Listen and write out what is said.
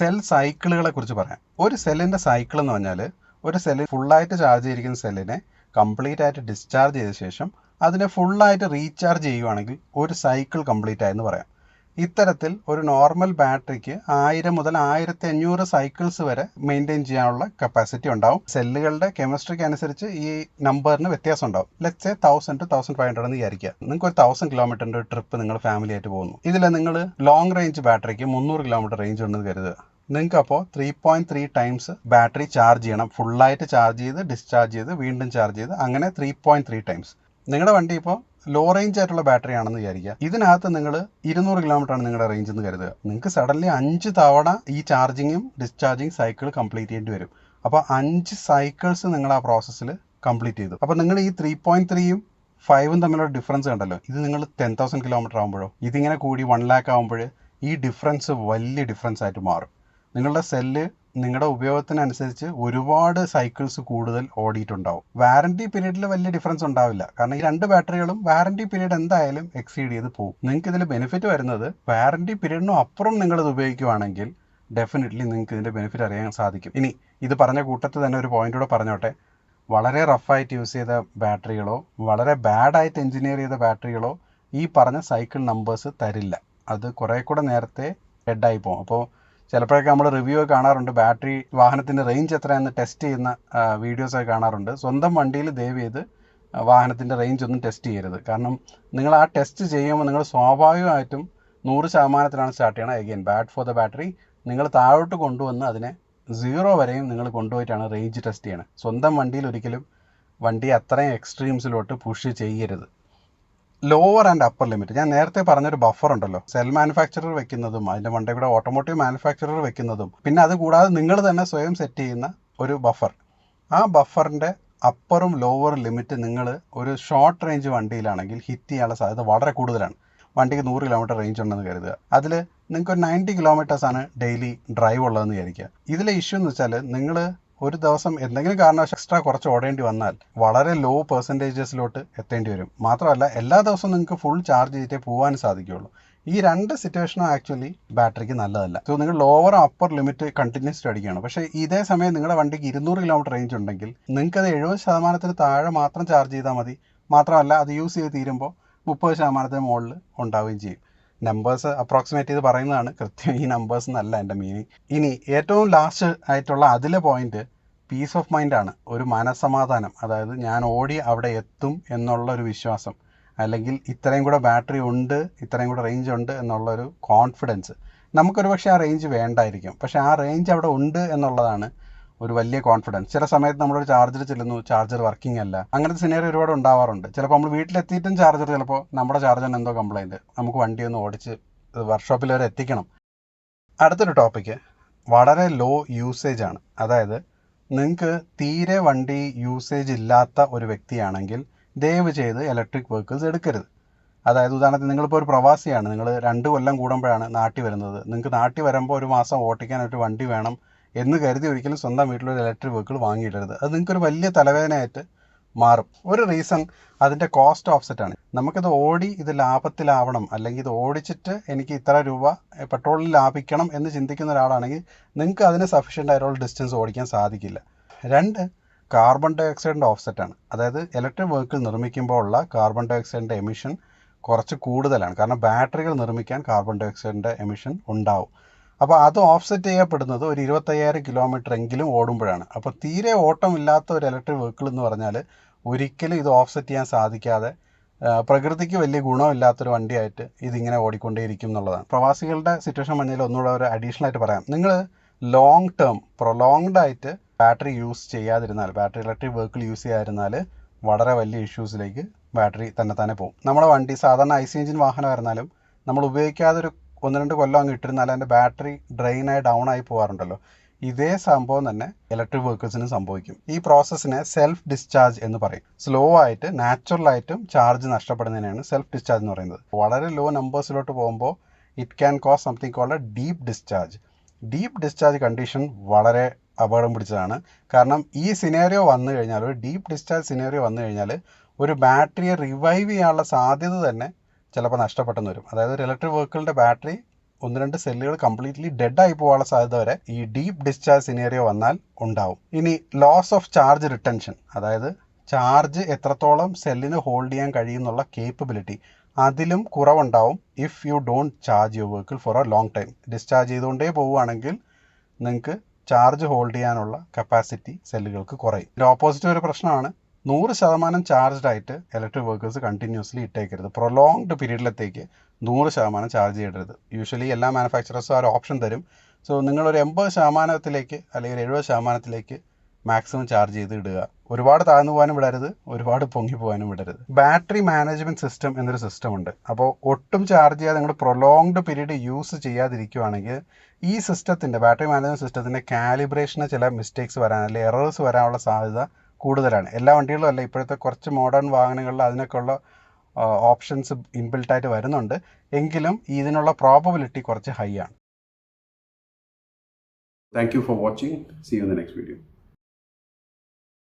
Cell സൈക്കിളുകളെ കുറിച്ച് പറയാം. ഒരു സെല്ലിന്റെ സൈക്കിൾ എന്ന് പറഞ്ഞാൽ ഒരു സെല്ല് ഫുള്ളായിട്ട് ചാർജ് ചെയ്തിരിക്കുന്ന സെല്ലിനെ കംപ്ലീറ്റ് ആയിട്ട് ഡിസ്ചാർജ് ചെയ്ത ശേഷം അതിനെ ഫുള്ളായിട്ട് റീചാർജ് ചെയ്യുവാണെങ്കിൽ ഒരു സൈക്കിൾ കംപ്ലീറ്റ് ആയെന്ന് പറയാം. ഇത്തരത്തിൽ ഒരു നോർമൽ ബാറ്ററിക്ക് ആയിരം മുതൽ ആയിരത്തി അഞ്ഞൂറ് സൈക്കിൾസ് വരെ മെയിന്റെയിൻ ചെയ്യാനുള്ള കപ്പാസിറ്റി ഉണ്ടാവും. സെല്ലുകളുടെ കെമിസ്ട്രിക്ക് അനുസരിച്ച് ഈ നമ്പറിന് വ്യത്യാസം ഉണ്ടാവും. Let's thousand two thousand five hundred എന്ന് വിചാരിക്കുക. നിങ്ങൾക്ക് ഒരു തൗസൻഡ് കിലോമീറ്ററിന്റെ ട്രിപ്പ് നിങ്ങൾ ഫാമിലി ആയിട്ട് പോകുന്നു. ഇതിൽ നിങ്ങൾ ലോങ് റേഞ്ച് ബാറ്ററിക്ക് മുന്നൂറ് കിലോമീറ്റർ റേഞ്ച് ഉണ്ടെന്ന് കരുതുക. നിങ്ങൾക്ക് അപ്പോൾ three point three times battery charge ചെയ്യണം. ഫുള്ളായിട്ട് ചാർജ് ചെയ്ത് ഡിസ്ചാർജ് ചെയ്ത് വീണ്ടും ചാർജ് ചെയ്ത് അങ്ങനെ ത്രീ പോയിന്റ് ത്രീ ടൈംസ് നിങ്ങളുടെ വണ്ടി ഇപ്പോൾ ലോ റേഞ്ച് ആയിട്ടുള്ള ബാറ്ററി ആണെന്ന് വിചാരിക്കുക. ഇതിനകത്ത് നിങ്ങൾ ഇരുന്നൂറ് കിലോമീറ്റർ ആണ് നിങ്ങളുടെ റേഞ്ച് എന്ന് കരുതുക. നിങ്ങൾക്ക് സഡൻലി അഞ്ച് തവണ ഈ ചാർജിങ്ങും ഡിസ്ചാർജിങ് സൈക്കിൾ കംപ്ലീറ്റ് ചെയ്യേണ്ടി വരും. അപ്പോൾ അഞ്ച് സൈക്കിൾസ് നിങ്ങൾ ആ പ്രോസസ്സിൽ കംപ്ലീറ്റ് ചെയ്തു. അപ്പോൾ നിങ്ങൾ ഈ ത്രീ പോയിന്റ് ത്രീയും ഫൈവും തമ്മിലുള്ള ഡിഫറൻസ് കണ്ടല്ലോ? ഇത് നിങ്ങൾ ടെൻ തൗസൻഡ് കിലോമീറ്റർ ആകുമ്പോഴോ ഇതിങ്ങനെ കൂടി വൺ ലാക്ക് ആകുമ്പോൾ ഈ ഡിഫറൻസ് വലിയ ഡിഫറൻസ് ആയിട്ട് മാറും. നിങ്ങളുടെ സെല്ല് നിങ്ങളുടെ ഉപയോഗത്തിനനുസരിച്ച് ഒരുപാട് സൈക്കിൾസ് കൂടുതൽ ഓടിയിട്ടുണ്ടാവും. വാറണ്ടി പീരീഡിൽ വലിയ ഡിഫറൻസ് ഉണ്ടാവില്ല. കാരണം ഈ രണ്ട് ബാറ്ററികളും വാറണ്ടി പീരീഡ് എന്തായാലും എക്സീഡ് ചെയ്ത് പോകും. നിങ്ങൾക്ക് ഇതിൽ ബെനിഫിറ്റ് വരുന്നത് വാറണ്ടി പീരീഡിനും അപ്പുറം നിങ്ങളിത് ഉപയോഗിക്കുവാണെങ്കിൽ ഡെഫിനറ്റ്ലി നിങ്ങൾക്ക് ഇതിന്റെ ബെനിഫിറ്റ് അറിയാൻ സാധിക്കും. ഇനി ഇത് പറഞ്ഞ കൂട്ടത്തിൽ തന്നെ ഒരു പോയിന്റ് കൂടെ പറഞ്ഞോട്ടെ. വളരെ റഫായിട്ട് യൂസ് ചെയ്ത ബാറ്ററികളോ വളരെ ബാഡായിട്ട് എഞ്ചിനീയർ ചെയ്ത ബാറ്ററികളോ ഈ പറഞ്ഞ സൈക്കിൾ നമ്പേഴ്സ് തരില്ല. അത് കുറേ കൂടെ നേരത്തെ ഡെഡായി പോകും. അപ്പോൾ ചിലപ്പോഴൊക്കെ നമ്മൾ റിവ്യൂ കാണാറുണ്ട്. ബാറ്ററി വാഹനത്തിന്റെ റേഞ്ച് എത്രയാണെന്ന് ടെസ്റ്റ് ചെയ്യുന്ന വീഡിയോസൊക്കെ കാണാറുണ്ട്. സ്വന്തം വണ്ടിയിൽ ദയവ് ചെയ്ത് വാഹനത്തിന്റെ റേഞ്ച് ഒന്നും ടെസ്റ്റ് ചെയ്യരുത്. കാരണം നിങ്ങൾ ആ ടെസ്റ്റ് ചെയ്യുമ്പോൾ നിങ്ങൾ സ്വാഭാവികമായിട്ടും നൂറ് ശതമാനത്തിലാണ് സ്റ്റാർട്ട് ചെയ്യണം again bad for the battery നിങ്ങൾ താഴോട്ട് കൊണ്ടുവന്ന് അതിനെ സീറോ വരെയും നിങ്ങൾ കൊണ്ടുപോയിട്ടാണ് റേഞ്ച് ടെസ്റ്റ് ചെയ്യണത്. സ്വന്തം വണ്ടിയിൽ ഒരിക്കലും വണ്ടി അത്രയും എക്സ്ട്രീംസിലോട്ട് പുഷ് ചെയ്യരുത്. ലോവർ ആൻഡ് അപ്പർ ലിമിറ്റ് ഞാൻ നേരത്തെ പറഞ്ഞൊരു ബഫർ ഉണ്ടല്ലോ. സെൽ മാനുഫാക്ചറർ വെക്കുന്നതും അതിന്റെ മണ്ടേ കൂടെ ഓട്ടോമോട്ടീവ് മാനുഫാക്ചറർ വെക്കുന്നതും. പിന്നെ അത് കൂടാതെ നിങ്ങൾ തന്നെ സ്വയം സെറ്റ് ചെയ്യുന്ന ഒരു ബഫർ ആ ബഫറിന്റെ അപ്പറും ലോവർ ലിമിറ്റ് നിങ്ങൾ ഒരു ഷോർട്ട് റേഞ്ച് വണ്ടിയിലാണെങ്കിൽ ഹിറ്റ് ചെയ്യാനുള്ള സാധ്യത വളരെ കൂടുതലാണ്. വണ്ടിക്ക് നൂറ് കിലോമീറ്റർ റേഞ്ച് ഉണ്ടെന്ന് കരുതുക. അതിൽ നിങ്ങൾക്ക് ഒരു നയന്റി കിലോമീറ്റേഴ്സാണ് ഡെയിലി ഡ്രൈവ് ഉള്ളതെന്ന് വിചാരിക്കുക. ഇതിലെ ഇഷ്യൂ എന്ന് വെച്ചാൽ നിങ്ങൾ ഒരു ദിവസം എന്തെങ്കിലും കാരണവശാൽ എക്സ്ട്രാ കുറച്ച് ഓടേണ്ടി വന്നാൽ വളരെ ലോ പെർസെന്റേജസിലോട്ട് എത്തേണ്ടി വരും. മാത്രമല്ല എല്ലാ ദിവസവും നിങ്ങൾക്ക് ഫുൾ ചാർജ് ചെയ്തിട്ടേ പോകാൻ സാധിക്കുകയുള്ളൂ. ഈ രണ്ട് സിറ്റുവേഷനും ആക്ച്വലി ബാറ്ററിക്ക് നല്ലതല്ല. സോ നിങ്ങൾ ലോവർ അപ്പർ ലിമിറ്റ് കണ്ടിന്യൂസ് അടിക്കുകയാണ് പക്ഷേ ഇതേ സമയം നിങ്ങളുടെ വണ്ടിക്ക് ഇരുന്നൂറ് കിലോമീറ്റർ റേഞ്ച് ഉണ്ടെങ്കിൽ നിങ്ങൾക്ക് അത് എഴുപത് ശതമാനത്തിന് താഴെ മാത്രം ചാർജ് ചെയ്താൽ മതി. മാത്രമല്ല അത് യൂസ് ചെയ്ത് തീരുമ്പോൾ മുപ്പത് ശതമാനത്തിന് മുകളിൽ ഉണ്ടാവുകയും ചെയ്യും. നമ്പേഴ്സ് അപ്രോക്സിമേറ്റ് ചെയ്ത് പറയുന്നതാണ്. കൃത്യം ഈ നമ്പേഴ്സ് എന്നല്ല എന്റെ മീനിങ് ഇനി ഏറ്റവും ലാസ്റ്റ് ആയിട്ടുള്ള അതിലെ പോയിന്റ് പീസ് ഓഫ് മൈൻഡാണ് ഒരു മനസമാധാനം അതായത് ഞാൻ ഓടി അവിടെ എത്തും എന്നുള്ള ഒരു വിശ്വാസം. അല്ലെങ്കിൽ ഇത്രയും കൂടെ ബാറ്ററി ഉണ്ട് ഇത്രയും കൂടെ റേഞ്ച് ഉണ്ട് എന്നുള്ളൊരു കോൺഫിഡൻസ് നമുക്കൊരു പക്ഷേ ആ റേഞ്ച് വേണ്ടായിരിക്കും. പക്ഷേ ആ റേഞ്ച് അവിടെ ഉണ്ട് എന്നുള്ളതാണ് ഒരു വലിയ കോൺഫിഡൻസ് ചില സമയത്ത് നമ്മളൊരു ചാർജർ ചെല്ലുന്നു ചാർജർ വർക്കിംഗ് അല്ല. അങ്ങനത്തെ സിനേറി ഒരുപാട് ഉണ്ടാവാറുണ്ട്. ചിലപ്പോൾ നമ്മൾ വീട്ടിലെത്തിയിട്ടും ചാർജർ ചിലപ്പോൾ നമ്മുടെ ചാർജറിന് എന്തോ കംപ്ലൈന്റ് നമുക്ക് വണ്ടി ഒന്ന് ഓടിച്ച് വർക്ക്ഷോപ്പിൽ വരെ എത്തിക്കണം. അടുത്തൊരു ടോപ്പിക്ക് വളരെ ലോ യൂസേജ് ആണ്. അതായത് നിങ്ങൾക്ക് തീരെ വണ്ടി യൂസേജ് ഇല്ലാത്ത ഒരു വ്യക്തിയാണെങ്കിൽ ദയവ് ചെയ്ത് ഇലക്ട്രിക് വെഹിക്കിൾസ് എടുക്കരുത്. അതായത് ഉദാഹരണത്തിന് നിങ്ങളിപ്പോൾ ഒരു പ്രവാസിയാണ്. നിങ്ങൾ രണ്ട് കൊല്ലം കൂടുമ്പോഴാണ് നാട്ടിൽ വരുന്നത്. നിങ്ങൾക്ക് നാട്ടിൽ വരുമ്പോൾ ഒരു മാസം ഓട്ടിക്കാൻ ഒരു വണ്ടി വേണം. എന്ന് കരുതി ഒരിക്കലും സ്വന്തം വീട്ടിലൊരു ഇലക്ട്രിക് വെഹിക്കിൾ വാങ്ങിയിടരുത്. അത് നിങ്ങൾക്കൊരു വലിയ തലവേദനയായിട്ട് മാറും. ഒരു റീസൺ അതിന്റെ കോസ്റ്റ് ഓഫ്സെറ്റ് ആണ്. നമുക്കിത് ഓടി ഇത് ലാഭത്തിലാവണം. അല്ലെങ്കിൽ ഇത് ഓടിച്ചിട്ട് എനിക്ക് ഇത്ര രൂപ പെട്രോളിൽ ലാഭിക്കണം എന്ന് ചിന്തിക്കുന്ന ഒരാളാണെങ്കിൽ നിങ്ങൾക്ക് അതിന് സഫീഷ്യന്റ് ആയിട്ടുള്ള ഡിസ്റ്റൻസ് ഓടിക്കാൻ സാധിക്കില്ല. രണ്ട് കാർബൺ ഡൈ ഓക്സൈഡിന്റെ ഓഫ്സെറ്റ് ആണ്. അതായത് ഇലക്ട്രിക് വെഹിക്കിൾ നിർമ്മിക്കുമ്പോൾ ഉള്ള കാർബൺ ഡൈ ഓക്സൈഡിന്റെ എമിഷൻ കുറച്ച് കൂടുതലാണ്. കാരണം ബാറ്ററികൾ നിർമ്മിക്കാൻ കാർബൺ ഡൈ ഓക്സൈഡിന്റെ എമിഷൻ ഉണ്ടാവും. അപ്പോൾ അത് ഓഫ്സെറ്റ് ചെയ്യപ്പെടുന്നത് ഒരു ഇരുപത്തയ്യായിരം കിലോമീറ്റർ എങ്കിലും ഓടുമ്പോഴാണ്. അപ്പോൾ തീരെ ഓട്ടമില്ലാത്ത ഒരു ഇലക്ട്രിക് വെഹിക്കിൾ എന്ന് പറഞ്ഞാൽ ഒരിക്കലും ഇത് ഓഫ്സെറ്റ് ചെയ്യാൻ സാധിക്കാതെ പ്രകൃതിക്ക് വലിയ ഗുണമില്ലാത്തൊരു വണ്ടിയായിട്ട് ഇതിങ്ങനെ ഓടിക്കൊണ്ടേയിരിക്കും എന്നുള്ളതാണ്. പ്രവാസികളുടെ സിറ്റുവേഷൻ പറഞ്ഞാൽ ഒന്നുകൂടെ ഒരു അഡീഷണൽ ആയിട്ട് പറയാം. നിങ്ങൾ ലോങ് ടേം പ്രൊലോങ്ഡ് ആയിട്ട് ബാറ്ററി യൂസ് ചെയ്യാതിരുന്നാൽ ബാറ്ററി ഇലക്ട്രിക് വെഹിക്കിൾ യൂസ് ചെയ്യാതിരുന്നാൽ വളരെ വലിയ ഇഷ്യൂസിലേക്ക് ബാറ്ററി തന്നെ തന്നെ പോകും. നമ്മുടെ വണ്ടി സാധാരണ ഐ സി എഞ്ചിൻ വാഹനമായിരുന്നാലും നമ്മൾ ഉപയോഗിക്കാതെ ഒരു ഒന്ന് രണ്ട് കൊല്ലം അങ്ങ് ഇട്ടിരുന്നാൽ അതിന്റെ ബാറ്ററി ഡ്രെയിനായി ഡൗൺ ആയി പോകാറുണ്ടല്ലോ ഇതേ സംഭവം തന്നെ ഇലക്ട്രിക് വെഹിക്കിൾസിന് സംഭവിക്കും. ഈ പ്രോസസ്സിനെ സെൽഫ് ഡിസ്ചാർജ് എന്ന് പറയും. സ്ലോ ആയിട്ട് നാച്ചുറൽ ആയിട്ടും ചാർജ് നഷ്ടപ്പെടുന്നതിനാണ് സെൽഫ് ഡിസ്ചാർജ് എന്ന് പറയുന്നത്. വളരെ ലോ നമ്പേഴ്സിലോട്ട് പോകുമ്പോൾ it can cause something called a deep discharge deep discharge condition വളരെ അപകടം പിടിച്ചതാണ്. കാരണം ഈ സിനേറിയോ വന്നു കഴിഞ്ഞാൽ ഒരു ഡീപ്പ് ഡിസ്ചാർജ് സിനേറിയോ വന്നു കഴിഞ്ഞാൽ ഒരു ബാറ്ററിയെ റിവൈവ് ചെയ്യാനുള്ള സാധ്യത തന്നെ ചിലപ്പോൾ നഷ്ടപ്പെട്ടെന്ന് വരും. അതായത് ഒരു ഇലക്ട്രിക് വെഹിക്കിളിന്റെ ബാറ്ററി ഒന്ന് രണ്ട് സെല്ലുകൾ കംപ്ലീറ്റ്ലി ഡെഡ് ആയി പോകാനുള്ള സാധ്യത വരെ ഈ ഡീപ്പ് ഡിസ്ചാർജ് സിനേറിയോ വന്നാൽ ഉണ്ടാവും. ഇനി ലോസ് ഓഫ് ചാർജ് റിട്ടൻഷൻ അതായത് ചാർജ് എത്രത്തോളം സെല്ലിന് ഹോൾഡ് ചെയ്യാൻ കഴിയുന്നുള്ള കേപ്പബിലിറ്റി അതിലും കുറവുണ്ടാവും if you don't charge your vehicle for a long time discharge ചെയ്തുകൊണ്ടേ പോവുകയാണെങ്കിൽ നിങ്ങൾക്ക് ചാർജ് ഹോൾഡ് ചെയ്യാനുള്ള കപ്പാസിറ്റി സെല്ലുകൾക്ക് കുറയും. ഇതിന്റെ ഓപ്പോസിറ്റ് ഒരു പ്രശ്നമാണ്. നൂറ് ശതമാനം ചാർജ്ഡ് ആയിട്ട് ഇലക്ട്രിക് വെഹിക്കിൾസ് കണ്ടിന്യൂസ്ലി ഇട്ടേക്കരുത്. പ്രൊലോങ്ഡ് പീരീഡിലത്തേക്ക് നൂറ് ശതമാനം ചാർജ് ചെയ്യരുത്. യൂഷ്വലി എല്ലാ മാനുഫാക്ചറേഴ്സും ആ ഒരു ഓപ്ഷൻ തരും. സോ നിങ്ങളൊരു എൺപത് ശതമാനത്തിലേക്ക് അല്ലെങ്കിൽ എഴുപത് ശതമാനത്തിലേക്ക് മാക്സിമം ചാർജ് ചെയ്ത് ഇടുക. ഒരുപാട് താഴ്ന്നു പോകാനും വിടരുത് ഒരുപാട് പൊങ്ങി പോകാനും വിടരുത്. ബാറ്ററി മാനേജ്മെന്റ് സിസ്റ്റം എന്നൊരു സിസ്റ്റം ഉണ്ട്. അപ്പോൾ ഒട്ടും ചാർജ് ചെയ്യാതെ നിങ്ങൾ പ്രൊലോങ്ഡ് പീരീഡ് യൂസ് ചെയ്യാതിരിക്കുവാണെങ്കിൽ ഈ സിസ്റ്റത്തിന്റെ ബാറ്ററി മാനേജ്മെന്റ് സിസ്റ്റത്തിന്റെ കാലിബ്രേഷന് ചില മിസ്റ്റേക്സ് വരാൻ അല്ലെങ്കിൽ എറേഴ്സ് വരാനുള്ള സാധ്യത കൂടുതലാണ്. എല്ലാ വണ്ടികളും അല്ല ഇപ്പോഴത്തെ കുറച്ച് മോഡേൺ വാഹനങ്ങളിൽ അതിനൊക്കെയുള്ള ഓപ്ഷൻസ് ഇൻബിൽട്ടായിട്ട് വരുന്നുണ്ട്. എങ്കിലും ഇതിനുള്ള പ്രോബബിലിറ്റി കുറച്ച് ഹൈ ആണ്. Thank you for watching see you the next video.